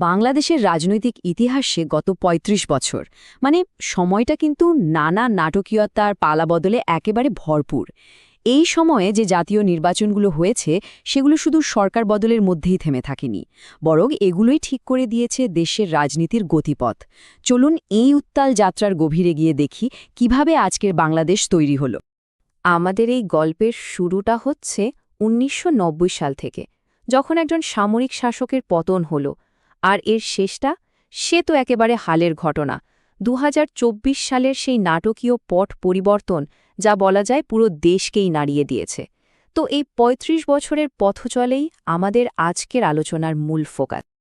বাংলাদেশের রাজনৈতিক ইতিহাসে গত ৩৫ বছর। মানে সময়টা কিন্তু নানা নাটকীয়তার পালাবদলে একেবারে ভরপুর। এই সময়ে যে জাতীয় নির্বাচনগুলো হয়েছে, সেগুলো শুধু সরকার বদলের মধ্যেই থেমে থাকেনি। বরং এগুলোই ঠিক করে দিয়েছে দেশের রাজনীতির গতিপথ। চলুন এই উত্তাল যাত্রার গভীরে গিয়ে দেখি কীভাবে আজকের বাংলাদেশ তৈরি হলো। আমাদের এই গল্পের শুরুটা হচ্ছে উনিশশো নব্বই সাল থেকে, যখন একজন সামরিক শাসকের পতন হলো। আর এর শেষটা, সে তো একেবারে হালের ঘটনা। দু হাজার চব্বিশ সালের সেই নাটকীয় পট পরিবর্তন, যা বলা যায় পুরো দেশকেই নাড়িয়ে দিয়েছে। তো এই ৩৫ বছরের পথচলেই আমাদের আজকের আলোচনার মূল ফোকাস।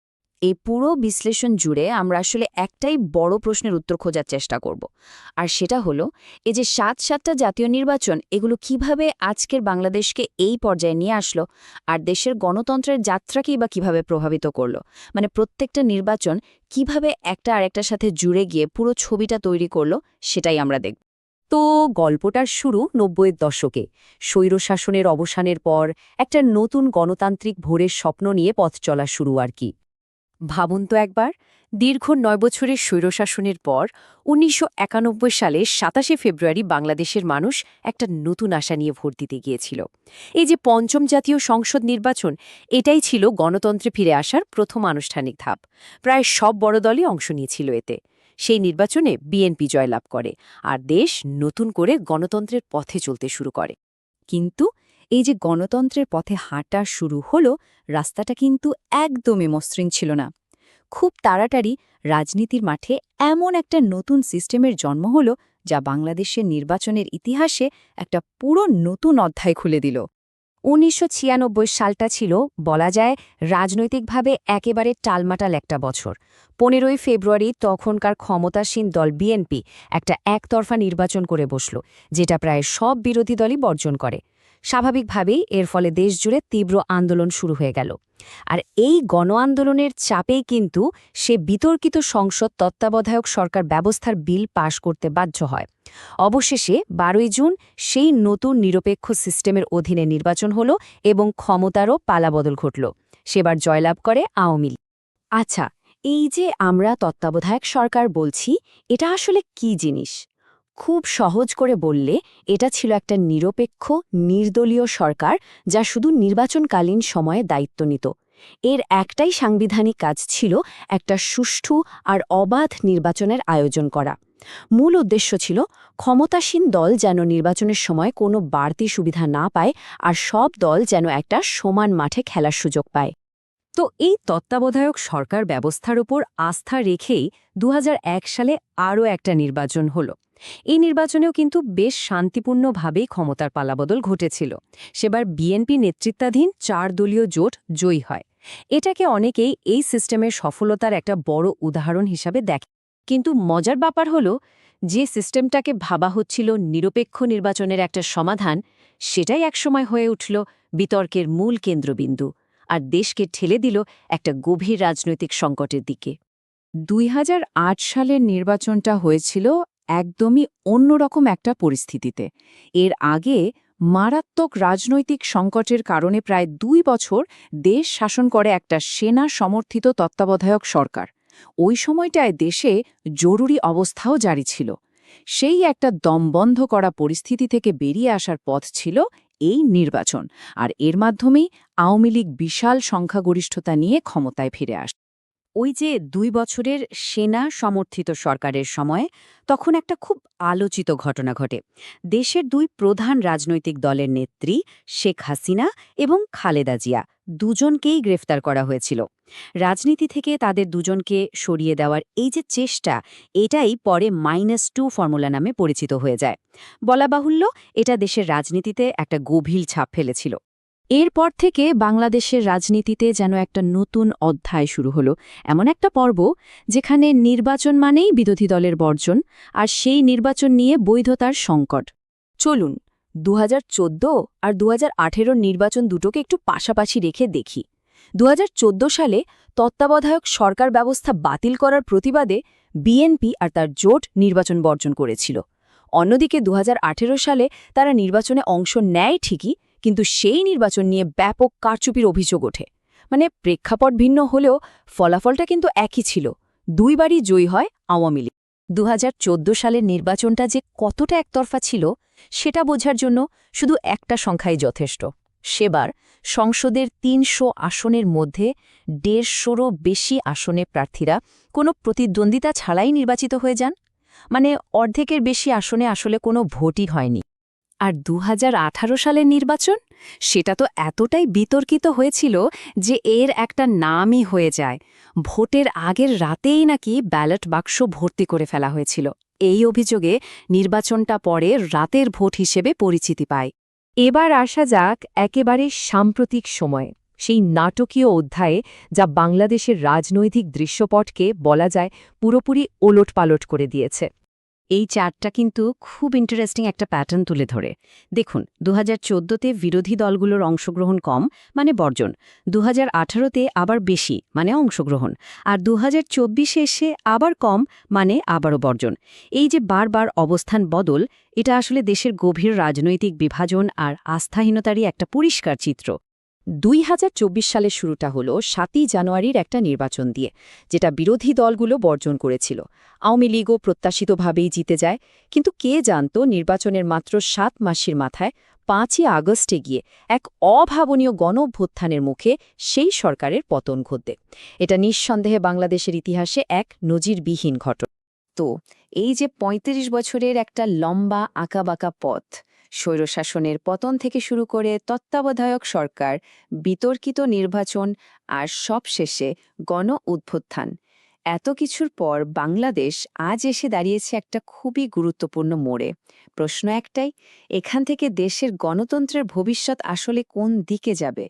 এই পুরো বিশ্লেষণ জুড়ে আমরা আসলে একটাই বড় প্রশ্নের উত্তর খোঁজার চেষ্টা করব। আর সেটা হলো, এই যে সাত সাতটা জাতীয় নির্বাচন, এগুলো কীভাবে আজকের বাংলাদেশকে এই পর্যায়ে নিয়ে আসলো আর দেশের গণতন্ত্রের যাত্রাকেই বা কীভাবে প্রভাবিত করল? মানে প্রত্যেকটা নির্বাচন কীভাবে একটা আরেকটার সাথে জুড়ে গিয়ে পুরো ছবিটা তৈরি করল, সেটাই আমরা দেখব। তো গল্পটার শুরু নব্বইয়ের দশকে। স্বৈরশাসনের অবসানের পর একটা নতুন গণতান্ত্রিক ভোরের স্বপ্ন নিয়ে পথ চলা শুরু আর কি। ভাবুন তো একবার, দীর্ঘ নয় বছরের স্বৈরশাসনের পর উনিশশো একানব্বই সালে সাতাশে ফেব্রুয়ারি বাংলাদেশের মানুষ একটা নতুন আশা নিয়ে ভোট দিতে গিয়েছিল। এই যে পঞ্চম জাতীয় সংসদ নির্বাচন, এটাই ছিল গণতন্ত্রে ফিরে আসার প্রথম আনুষ্ঠানিক ধাপ। প্রায় সব বড় দলই অংশ নিয়েছিল এতে। সেই নির্বাচনে বিএনপি জয়লাভ করে, আর দেশ নতুন করে গণতন্ত্রের পথে চলতে শুরু করে। কিন্তু এই যে গণতন্ত্রের পথে হাঁটা শুরু হলো, রাস্তাটা কিন্তু একদমই মসৃণ ছিল না। খুব তাড়াতাড়ি রাজনীতির মাঠে এমন একটা নতুন সিস্টেমের জন্ম হল, যা বাংলাদেশের নির্বাচনের ইতিহাসে একটা পুরো নতুন অধ্যায় খুলে দিল। উনিশশো ছিয়ানব্বই সালটা ছিল, বলা যায়, রাজনৈতিকভাবে একেবারে টালমাটাল একটা বছর। পনেরোই ফেব্রুয়ারি তখনকার ক্ষমতাসীন দল বিএনপি একটা একতরফা নির্বাচন করে বসল, যেটা প্রায় সব বিরোধী দলই বর্জন করে। স্বাভাবিকভাবেই এর ফলে দেশজুড়ে তীব্র আন্দোলন শুরু হয়ে গেল। আর এই গণ আন্দোলনের চাপেই কিন্তু সে বিতর্কিত সংসদ তত্ত্বাবধায়ক সরকার ব্যবস্থার বিল পাশ করতে বাধ্য হয়। অবশেষে বারোই জুন সেই নতুন নিরপেক্ষ সিস্টেমের অধীনে নির্বাচন হল এবং ক্ষমতারও পালাবদল ঘটল। সেবার জয়লাভ করে আওয়ামী। আচ্ছা এই যে আমরা তত্ত্বাবধায়ক সরকার বলছি, এটা আসলে কি জিনিস? খুব সহজ করে বললে, এটা ছিল একটা নিরপেক্ষ, নির্দলীয় সরকার যা শুধু নির্বাচনকালীন সময়ে দায়িত্ব নিত। এর একটাই সাংবিধানিক কাজ ছিল একটা সুষ্ঠু আর অবাধ নির্বাচনের আয়োজন করা। মূল উদ্দেশ্য ছিল, ক্ষমতাসীন দল যেন নির্বাচনের সময় কোনো বাড়তি সুবিধা না পায় আর সব দল যেন একটা সমান মাঠে খেলার সুযোগ পায়। তো এই তত্ত্বাবধায়ক সরকার ব্যবস্থার উপর আস্থা রেখেই দু হাজার এক সালে আরও একটা নির্বাচন হলো। এই নির্বাচনেও কিন্তু বেশ শান্তিপূর্ণভাবেই ক্ষমতার পালাবদল ঘটেছিল। সেবার বিএনপি নেতৃত্বাধীন চার দলীয় জোট জয়ী হয়। এটাকে অনেকেই এই সিস্টেমের সফলতার একটা বড় উদাহরণ হিসাবে দেখে। কিন্তু মজার ব্যাপার হল, যে সিস্টেমটাকে ভাবা হচ্ছিল নিরপেক্ষ নির্বাচনের একটা সমাধান, সেটাই একসময় হয়ে উঠল বিতর্কের মূল কেন্দ্রবিন্দু আর দেশকে ঠেলে দিল একটা গভীর রাজনৈতিক সংকটের দিকে। দুই হাজার আট সালের নির্বাচনটা হয়েছিল একদমই অন্যরকম একটা পরিস্থিতিতে। এর আগে মারাত্মক রাজনৈতিক সংকটের কারণে প্রায় দুই বছর দেশ শাসন করে একটা সেনা সমর্থিত তত্ত্বাবধায়ক সরকার। ওই সময়টায় দেশে জরুরি অবস্থাও জারি ছিল। সেই একটা দমবন্ধ করা পরিস্থিতি থেকে বেরিয়ে আসার পথ ছিল এই নির্বাচন। আর এর মাধ্যমেই আওয়ামী লীগ বিশাল সংখ্যাগরিষ্ঠতা নিয়ে ক্ষমতায় ফিরে আসে ওই যে দুই বছরের সেনা সমর্থিত সরকারের সময়, তখন একটা খুব আলোচিত ঘটনা ঘটে। দেশের দুই প্রধান রাজনৈতিক দলের নেত্রী শেখ হাসিনা এবং খালেদা জিয়া দুজনকেই গ্রেফতার করা হয়েছিল। রাজনীতি থেকে তাদের দুজনকে সরিয়ে দেওয়ার এই যে চেষ্টা, এটাই পরে মাইনাস টু ফর্মুলা নামে পরিচিত হয়ে যায়। বলা বাহুল্য, এটা দেশের রাজনীতিতে একটা গভীর ছাপ ফেলেছিল। এরপর থেকে বাংলাদেশের রাজনীতিতে যেন একটা নতুন অধ্যায় শুরু হল। এমন একটা পর্ব যেখানে নির্বাচন মানেই বিরোধী দলের বর্জন আর সেই নির্বাচন নিয়ে বৈধতার সংকট। চলুন, দুহাজার চোদ্দ আর দু হাজার নির্বাচন দুটোকে একটু পাশাপাশি রেখে দেখি। দু হাজার চোদ্দ সালে তত্ত্বাবধায়ক সরকার ব্যবস্থা বাতিল করার প্রতিবাদে বিএনপি আর তার জোট নির্বাচন বর্জন করেছিল। অন্যদিকে দু হাজার আঠেরো সালে তারা নির্বাচনে অংশ নেয় ঠিকই কিন্তু সেই নির্বাচন নিয়ে ব্যাপক কারচুপির অভিযোগ ওঠে। মানে প্রেক্ষাপট ভিন্ন হলেও ফলাফলটা কিন্তু একই ছিল। দুইবারই জয়ী হয় আওয়ামী লীগ। দু হাজার চোদ্দ সালের নির্বাচনটা যে কতটা একতরফা ছিল, সেটা বোঝার জন্য শুধু একটা সংখ্যাই যথেষ্ট। সেবার সংসদের তিনশো আসনের মধ্যে দেড়শোরও বেশি আসনে প্রার্থীরা কোনো প্রতিদ্বন্দ্বিতা ছাড়াই নির্বাচিত হয়ে যান। মানে অর্ধেকের বেশি আসনে আসলে কোনো ভোটই হয়নি। আর দু হাজার আঠারো সালের নির্বাচন? সেটা তো এতটাই বিতর্কিত হয়েছিল যে এর একটা নামই হয়ে যায়। ভোটের আগের রাতেই নাকি ব্যালট বাক্স ভর্তি করে ফেলা হয়েছিল। এই অভিযোগে নির্বাচনটা পরে রাতের ভোট হিসেবে পরিচিতি পায়। এবার আসা যাক একেবারে সাম্প্রতিক সময়ে। সেই নাটকীয় অধ্যায়ে যা বাংলাদেশের রাজনৈতিক দৃশ্যপটকে বলা যায় পুরোপুরি ওলটপালট করে দিয়েছে। এই চার্টটা কিন্তু খুব ইন্টারেস্টিং একটা প্যাটার্ন তুলে ধরে। দেখুন দু হাজার চোদ্দোতে বিরোধী দলগুলোর অংশগ্রহণ কম মানে বর্জন। দু হাজার আবার বেশি মানে অংশগ্রহণ। আর দু হাজার এসে আবার কম মানে আবারও বর্জন। এই যে বারবার অবস্থান বদল, এটা আসলে দেশের গভীর রাজনৈতিক বিভাজন আর আস্থাহীনতারই একটা পরিষ্কার চিত্র। দুই হাজার চব্বিশ সালের শুরুটা হলো সাতই জানুয়ারির একটা নির্বাচন দিয়ে, যেটা বিরোধী দলগুলো বর্জন করেছিল। আওয়ামী লীগও প্রত্যাশিতভাবেই জিতে যায়, কিন্তু কে জানত নির্বাচনের মাত্র সাত মাসের মাথায় পাঁচই আগস্টে গিয়ে এক অভাবনীয় গণ অভ্যুত্থানের মুখে সেই সরকারের পতন ঘটবে। এটা নিঃসন্দেহে বাংলাদেশের ইতিহাসে এক নজিরবিহীন ঘটনা। তো এই যে ৩৫ বছরের একটা লম্বা আঁকাবাঁকা পথ স্বৈরশাসনের পতন থেকে শুরু করে তত্ত্বাবধায়ক সরকার, বিতর্কিত নির্বাচন আর সবশেষে গণ উদ্ভুত্থান এত কিছুর পর বাংলাদেশ আজ এসে দাঁড়িয়েছে একটা খুবই গুরুত্বপূর্ণ মোড়ে। প্রশ্ন একটাই, এখান থেকে দেশের গণতন্ত্রের ভবিষ্যৎ আসলে কোন দিকে যাবে?